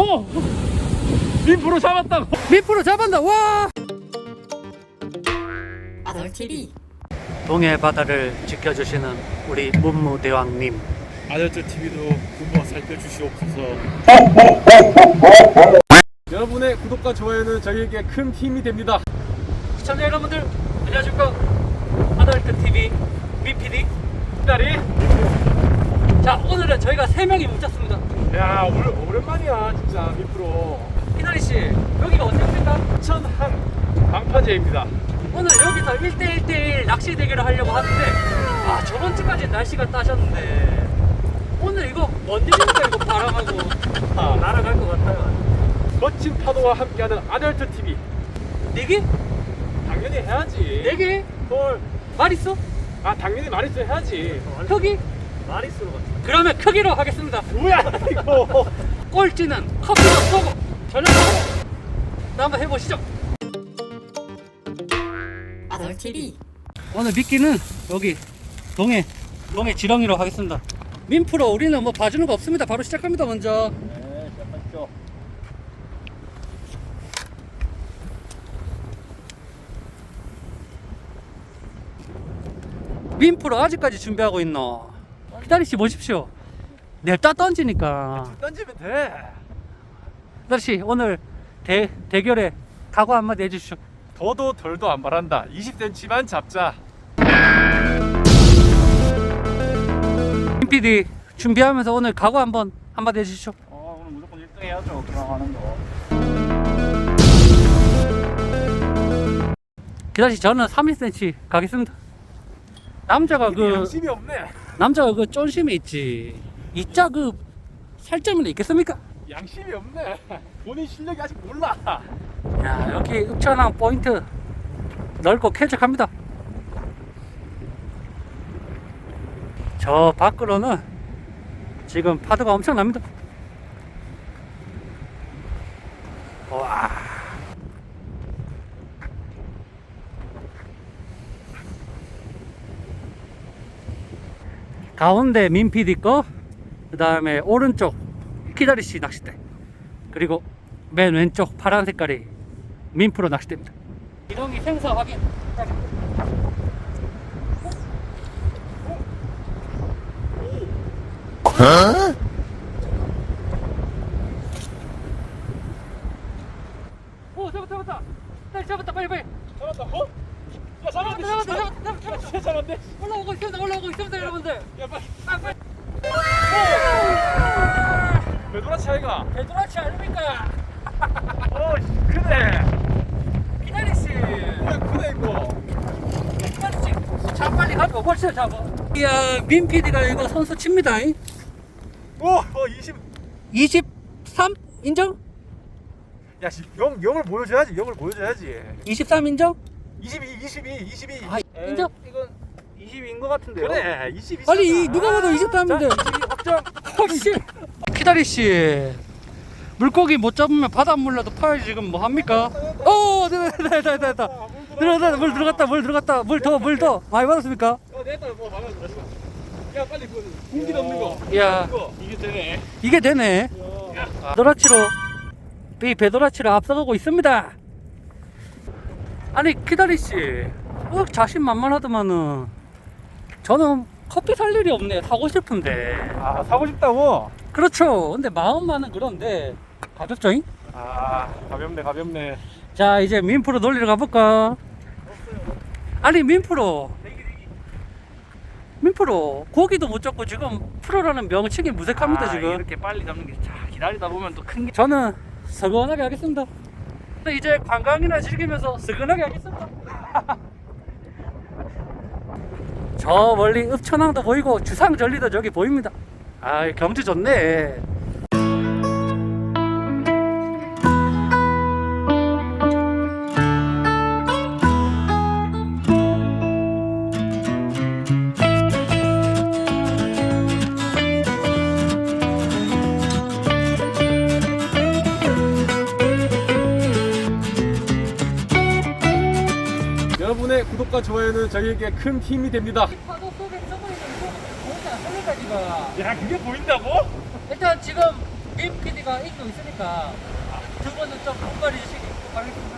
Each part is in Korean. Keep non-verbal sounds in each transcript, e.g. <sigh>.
어! 민프로 잡았다! 민프로 잡았다! 와! 아덜 TV 동해 바다를 지켜주시는 우리 문무대왕님. 아들들 TV도 부모 살펴주시옵소서. 여러분의 구독과 좋아요는 저희에게 큰 힘이 됩니다. 시청자 여러분들, 안녕하십니까. 아덜트 TV 미PD 딸이. 자, 오늘은 저희가 세 명이 뭉쳤습니다. 야 오늘 오랜만이야 진짜 미프로. 희나리 씨, 여기가 어디입니까? 천한 방파제입니다. 오늘 여기서 1대1대1 낚시 대결을 하려고 하는데, 아, 저번 주까지 날씨가 따셨는데, 오늘 이거 뭔 일입니까? 이거 바람하고. 아, 날아갈 것 같아요. 멋진 파도와 함께하는 아들들 TV. 네 개? 당연히 해야지. 네 개? 헐. 말 있어? 아 당연히 말했어 해야지. 크기? 마리스로 갔어. 그러면 크기로 하겠습니다. 뭐야 이거. 꼴찌는 커피도 쏘고 저녁도 하고. 나 한번 해보시죠. 아덜 TV 오늘 미끼는 여기 동해 동해 지렁이로 하겠습니다. 민프로 우리는 뭐 봐주는 거 없습니다. 바로 시작합니다. 먼저. 네 시작하시죠. 민프로 아직까지 준비하고 있노. 기다리시 보십시오. 냅다 던지니까. 던지면 돼. 기다리시 오늘 대 대결에 각오 한마디 해주시죠. 더도 덜도 안 바란다. 20cm만 잡자. 민 PD 준비하면서 오늘 각오 한번 한마디 해주시죠. 어 오늘 무조건 1등 해야죠. 하는 거. 기다리시 저는 31cm 가겠습니다. 남자가 그 양심이 없네. 남자가 그 쫀심이 있지. 이자 그 살점이 있겠습니까? 양심이 없네. 본인 실력이 아직 몰라. 야 여기 읍천항 포인트 넓고 쾌적합니다. 저 밖으로는 지금 파도가 엄청납니다. 가운데 민피디 거, 그 다음에 오른쪽 키다리씨 낚싯대, 그리고 맨 왼쪽 파란 색깔이 민프로 낚싯대입니다. 이동기 생사 확인. 오 잡았다 잡았다. 빨리 잡았다 빨리 빨리. 잡았다. 어? 야. 잡았다 잡았다 잡았다. 진짜 잡았네. 올라오고 있습니다 올라오고 있습니다 여러분들. 야 빨리. 아 빨리. 배도라 차이가. 배도라치 아닙니까? 어 그래. 기다리씨. 야 그래 이거. 기다리씨. 자 빨리 가고 벌써 잡아. 이야 민 PD가 이거 선수 칩니다. 잉? 오, 어 20. 23 인정? 야, 씨, 영 영을 보여줘야지. 영을 보여줘야지. 23 인정? 22, 22, 22. 아, 인정? 이건 22인 것 같은데요. 그래, 22. 아니 이 누가 봐도 23인데. 22 확정. <laughs> 혹시 키다리 씨 물고기 못 잡으면 바닷물라도 파야지 지금 뭐 합니까? 오 됐다 됐다 됐다 됐다 들어갔다 물 들어갔다 물 들어갔다 물 더 물 더 많이 받았습니까? 어, 내가 뭐 마음에 들었어. 야, 빨리 그 공기 넣는 거. 야 이거 이게 되네. 이게 되네 배도라치로 이 배도라치를 앞서가고 있습니다 아니 키다리 씨 어 자신만만하더만은 저는 커피 살 일이 없네. 사고 싶은데. 아, 사고 싶다고? 그렇죠. 근데 마음만은 그런데. 가볍죠잉? 아, 가볍네, 가볍네. 자 이제 민프로 놀리러 가볼까? 아니 민프로. 민프로. 고기도 못 잡고 지금 프로라는 명칭이 무색합니다 아, 지금. 이렇게 빨리 잡는 게 자, 기다리다 보면 또 큰 게. 저는 서건하게 하겠습니다. 이제 관광이나 즐기면서 서건하게 하겠습니다 <laughs> 저 멀리 읍천항도 보이고 주상절리도 저기 보입니다. 아 경치 좋네 저희에게 큰 힘이 됩니다. 파도 속에 썩어있는 보이지 않습니까 지금 야, 그게 보인다고? 일단 지금 김 PD가 인도 있으니까 두 번은 좀 분발해 주시기 바라겠습니다.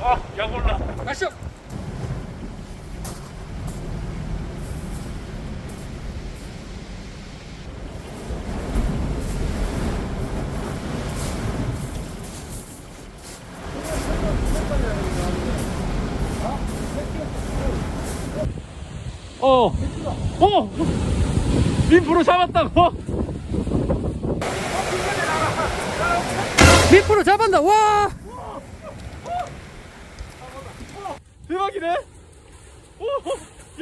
아, 약 올라. 가시죠. 어. 어. 민프로 잡았다고? 밑으로 잡았다. 와! 대박이네. 오.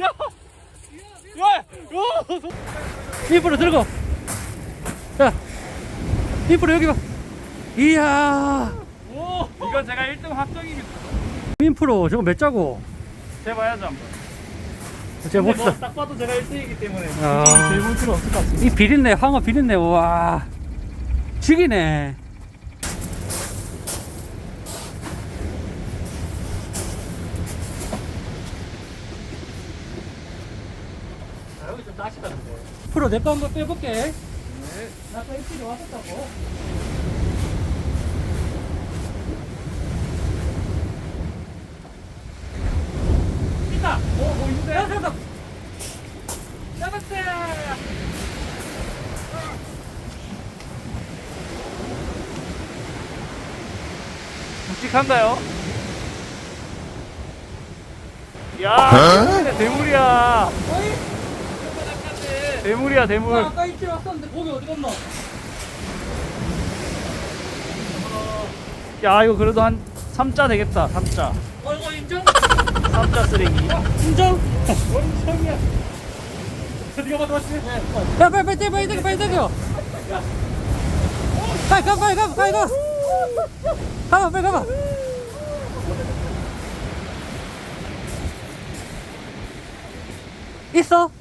야. 야. 오. 밑으로 들고. 자, 밑으로 여기 봐. 이야. 오. 이건 제가 1등 확정입니다. 민프로 저거 몇 자고? 해봐야죠 한번. 제가 근데 봅시다. 뭐딱 봐도 제가 1등이기 때문에 아. 제일 볼 필요 없을 것 같습니다. 이 비린내, 황어 비린내, 와. 죽이네. 아, 여기 좀 따시다는데. 프로 내거 한번 빼볼게. 네. 나 아까 일찍이 왔었다고. 있다. 오, 뭐 있는데? 야, 잡았다. 잡았대. 묵직한가요? 야, 대물이야. 어이? 대물이야, 나 대물. 아까 일찍 왔었는데 고기 어디 갔노? 야, 이거 그래도 한 3자 되겠다. 3자. 어, 이거 인정? 3자 쓰레기. 인정? 원청이야. 네가 가져왔지? 야, 빨리, 빨리, 빨리, 빨리, 빨리, 빨리. 빨리 가, 빨리 가, 빨리 가. 가봐, 빨리 가봐. 있어?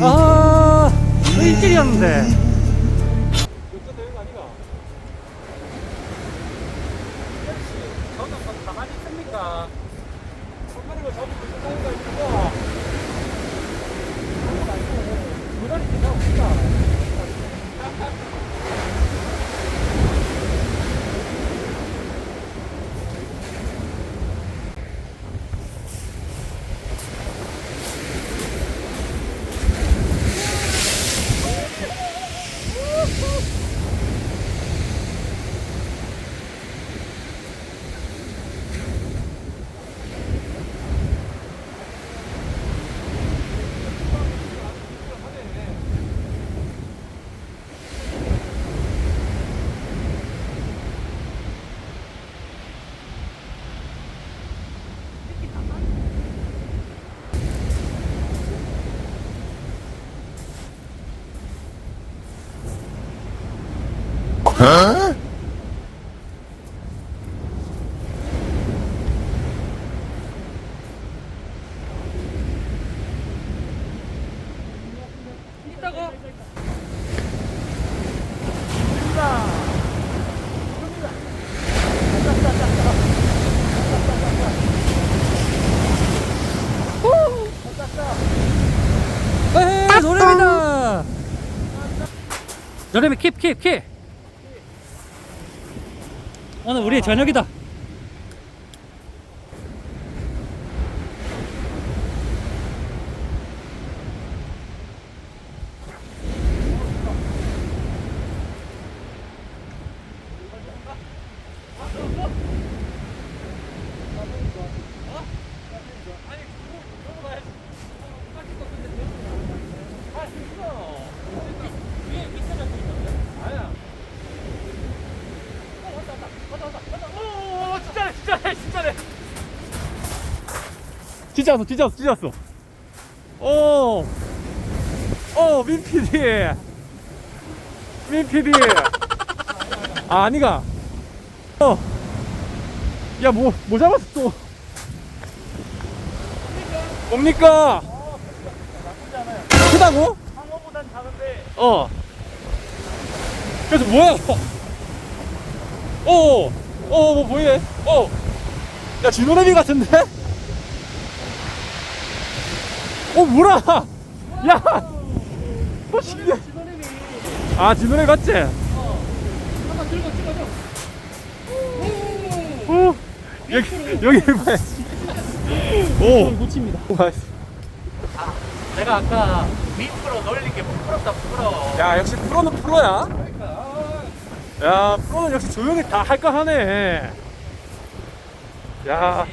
아, 일찍이었는데. 욕도 되는 거 아니가? 저는 뭐 가만히 있습니까? 손가락을 거 잡고 있는 거 있고. 그런 거 말고, 무단히 지나옵니다. 있다고? 에헤이, 노래입니다. 노래미 킵, 킵, 킵. 오늘 우리의 저녁이다. 왔어, 진짜 왔어, 진짜 왔어. 오, 오, 민 PD. 민 PD. 아, 아니가. 어. 야, 뭐, 뭐 잡았어, 또. 뭡니까? 크다고? 상어보단 작은데. 어. 그래서 뭐야? 어, 어, 뭐 보이네. 어. 야 진호래미 같은데? 어 뭐라? 야! 어 신기해 아 진호래미 맞지? 한번 들고 찍어줘. 오 여기 여기 봐 오! 놓칩니다. 와, 내가 아까 밑으로 놀린 게 부끄럽다 부끄러워. 야 역시 프로는 프로야 야 프로는 역시 조용히 다 할 거 하네 야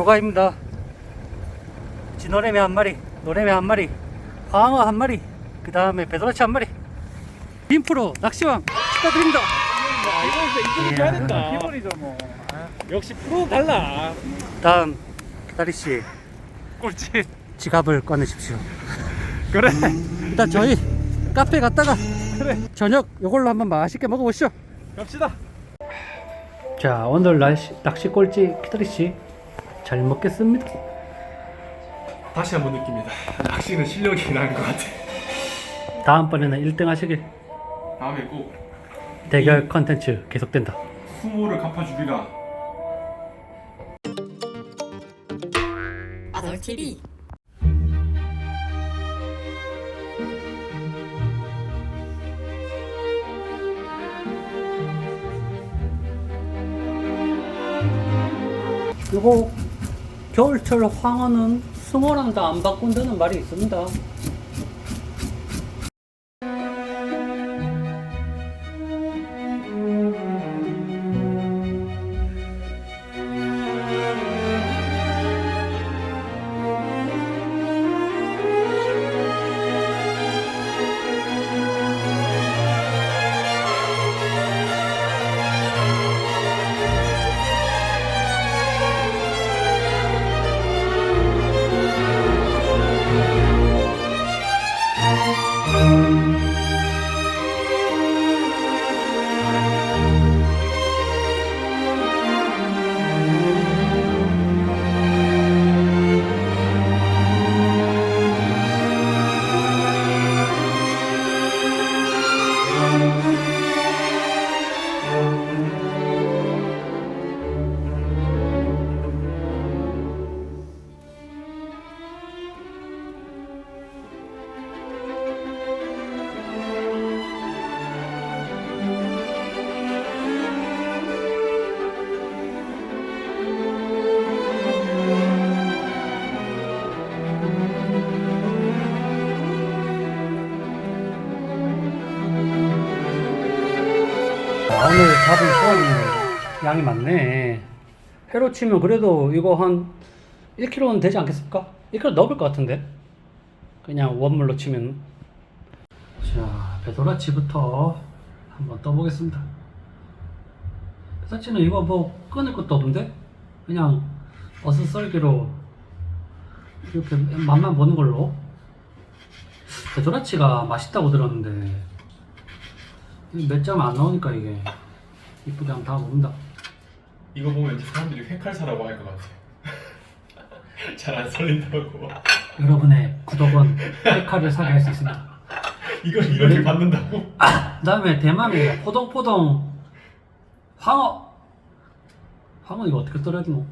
조가입니다. 진노래미 한 마리, 노래미 한 마리, 광어 한 마리, 그 다음에 배도라치 한 마리. 빔프로 낚시왕 축하드립니다. 이거 이거 해야 된다 기본이죠 뭐 역시 프로는 달라 다음 기다리 씨 꼴찌 지갑을 꺼내십시오. 그래 일단 저희 카페 갔다가 그래 저녁 이걸로 한번 맛있게 먹어보시죠. 갑시다 자 오늘 낚시, 낚시 꼴찌 기다리 씨 잘 먹겠습니다. 다시 한번 느낍니다. 낚시는 실력이 나은 것 같아. 다음번에는 1등 하시길. 다음에 꼭 대결 컨텐츠 계속된다. 수모를 갚아주리라. 아덜 TV 이거 겨울철 황어는 숭어랑 다안 바꾼다는 말이 있습니다. 소원이 양이 많네. 회로 치면 그래도 이거 한 1kg는 되지 않겠습니까? 1kg 넘을 것 같은데? 그냥 원물로 치면. 자, 배도라치부터 한번 떠보겠습니다. 배도라치는 이거 뭐 끊을 것도 없는데? 그냥 어슷썰기로 이렇게 맛만 보는 걸로. 배도라치가 맛있다고 들었는데 몇 점 안 나오니까 이게 이쁘게 한번 다 먹는다. 이거 보면 이제 사람들이 획칼사라고 할 것 같아 <laughs> 잘 안 설린다고 여러분의 구독은 헬카를 사게 할 수 있습니다. 이걸 이렇게 받는다고? 그 다음에 대만에 포동포동 황어. 황어 이거 어떻게 썰어야 되노?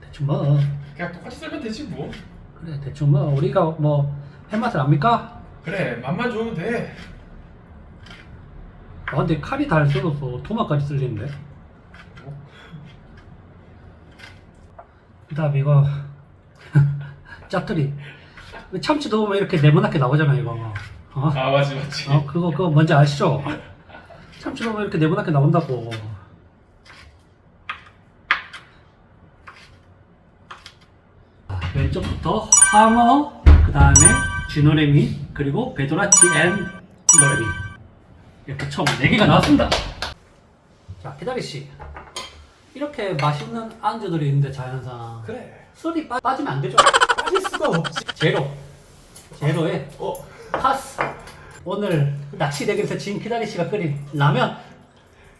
대충 뭐 그냥 똑같이 썰면 되지 뭐 그래 대충 뭐 우리가 뭐 해맛을 압니까? 그래 맛만 좋으면 돼 아 근데 칼이 달 썰어서 토마까지 쓸리는데. 그 다음에 이거 <laughs> 짜투리 참치도 보면 이렇게 네모나게 나오잖아 이거. 어? 아 맞지 맞지 어, 그거, 그거 뭔지 아시죠? 참치도 왜 이렇게 네모나게 나온다고. 자, 왼쪽부터 황어, 그 다음에 쥐노래미, 그리고 베도라치 앤 노래미. 이렇게 총 4개가 나왔습니다. 자, 기다리 씨. 이렇게 맛있는 안주들이 있는데 자연상. 그래 술이 빠, 빠지면 안 되죠? 빠질 수가 없지 제로. 제로에 어? 파스. 오늘 낚시 대결에서 진 키다리 씨가 끓인 라면.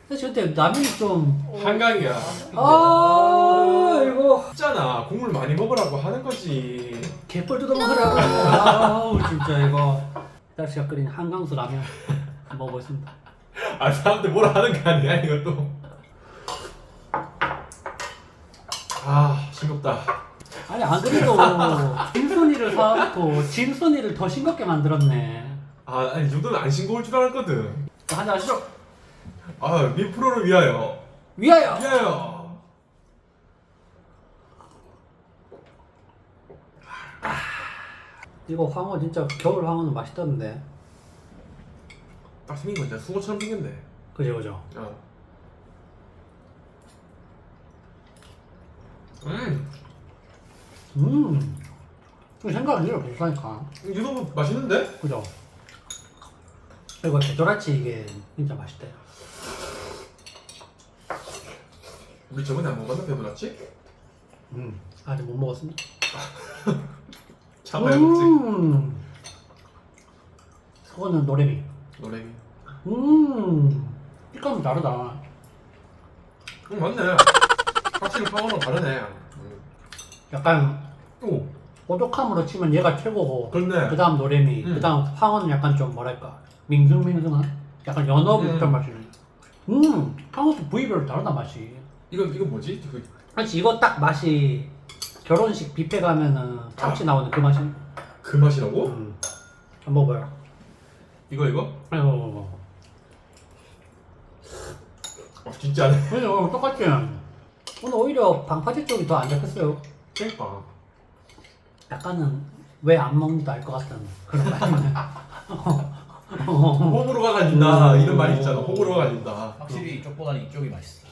사실 근데 라면이 좀. 한강이야. 아 이거 있잖아. 국물 많이 먹으라고 하는 거지. 개뻘 뜯어 먹으라고. <laughs> 아우 진짜 이거 키다리 씨가 끓인 한강수 라면 먹어보겠습니다. 아 사람들 뭐라 하는 게 아니야 이것도. 아 싱겁다. 아니 안 그래도 진순이를 사놓고 진순이를 더 싱겁게 만들었네. 아 아니 이 정도는 안 싱거울 줄 알았거든. 자, 한잔 하시죠. 아 민프로를 위하여. 위하여. 위하여. 이거 황어 진짜 겨울 황어는 맛있다는데. 딱 생긴 거 진짜 숭어처럼 생겼네. 그죠 그죠. 어. 음, 음. 그 생각이 이렇게 비싸니까. 이거 맛있는데? 그죠. 그리고 개조라치 이게 진짜 맛있대요. 우리 저번에 안 먹었나 배불렀지? 음. 아직 못 먹었습니다. <laughs> 참아야 먹지. 음. 그거는 노래미. 노래미. 음. 식감이 다르다. 응 맞네. 확실히 파워는 다르네. 음. 약간 오, 오독함으로 치면 얘가 최고고. 그렇네. 그 다음 노래미, 음. 그 다음 황어는 약간 좀 뭐랄까 밍숭밍숭한 약간 연어 음. 비슷한 맛이. 음, 황어도 부위별로 다르다 맛이. 이건 이건 뭐지? 그 그렇지 이거 딱 맛이 결혼식 뷔페 가면은 참치 나오는 그 맛이. 그 맛이라고? 음, 한번 먹어봐요. 이거 이거? 아이고, 아 진짜네. 그래서 똑같지. 오늘 오히려 방파제 쪽이 더 안 잡혔어요. 그러니까. 약간은 왜 안 먹는지 알것 같은 그런 맛이네. 호불호가 갈린다 음. 이런 말이 있잖아. 호불호가 갈린다. 확실히 이쪽보다는 이쪽이 맛있어.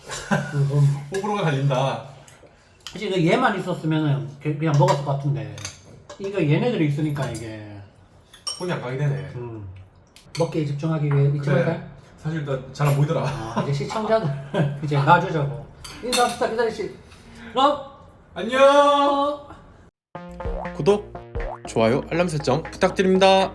음, 호불호가 갈린다. 사실 그 얘만 있었으면은 그- 그냥 먹었을 것 같은데 이거 얘네들이 있으니까 이게 손이 안 가게 되네. 음, 먹기에 집중하기 위해 잊지 그래. 말까요? 사실 나 잘 안 보이더라. 아, 이제 시청자들 <laughs> 이제 놔주자고 인사합시다 기다리시 그럼 안녕. 구독, 좋아요, 알람 설정 부탁드립니다.